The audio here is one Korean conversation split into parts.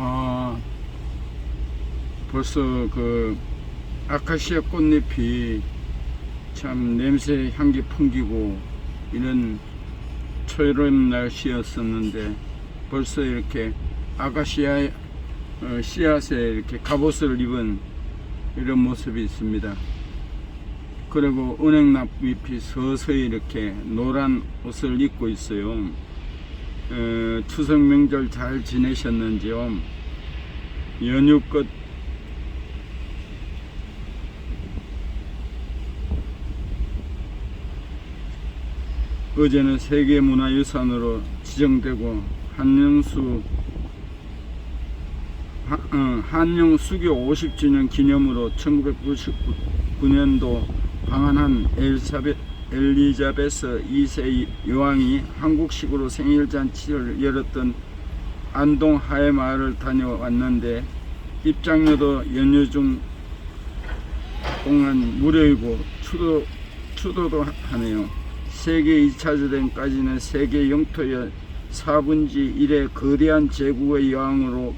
아, 벌써 그 아카시아 꽃잎이 참 냄새 향기 풍기고 이런 초여름 날씨였었는데 벌써 이렇게 아카시아 어, 씨앗에 이렇게 갑옷을 입은 이런 모습이 있습니다. 그리고 은행나무잎이 서서히 이렇게 노란 옷을 입고 있어요. 어, 추석 명절 잘 지내셨는지요? 연휴 끝 어제는 세계문화유산으로 지정되고 한영수 하- 어, 한영 수교 50주년 기념으로 1999년도 방한한 엘사베, 엘리자베스 2세 여왕이 한국식으로 생일잔치를 열었던 안동 하회마을을 다녀왔는데 입장료도 연휴 중 동안 무료이고 추도, 추도도 하네요. 세계 2차 대전까지는 세계 영토의 4분지 1의 거대한 제국의 여왕으로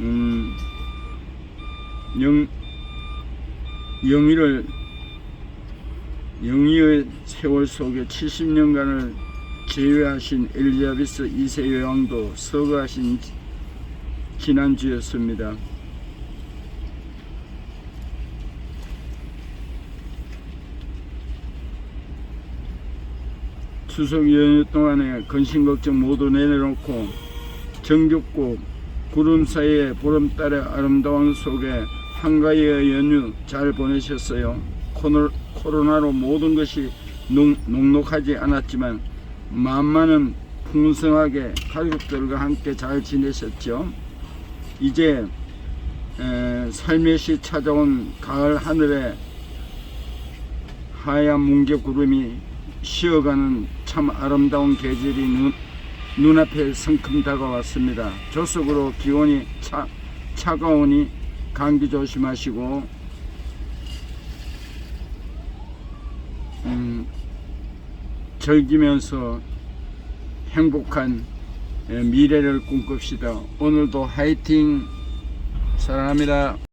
음, 영, 영의를 영의의 세월 속에 70년간을 제외하신 엘리자베스 2세 여왕도 서거하신 지- 지난주였습니다. 추석 연휴 동안에 근심 걱정 모두 내려놓고 정겹고 구름 사이에 보름달의 아름다운 속에 한가위의 연휴 잘 보내셨어요. 코로- 코로나로 모든 것이 녹, 녹록하지 않았지만 마음만은 풍성하게 가족들과 함께 잘 지내셨죠. 이제 에, 살며시 찾아온 가을 하늘에 하얀 뭉게 구름이 쉬어가는 참 아름다운 계절이 눈, 눈앞에 성큼 다가왔습니다. 조속으로 기온이 차, 차가우니 감기 조심하시고 음, 즐기면서 행복한 예, 미래를 꿈꿉시다. 오늘도 화이팅! 사랑합니다.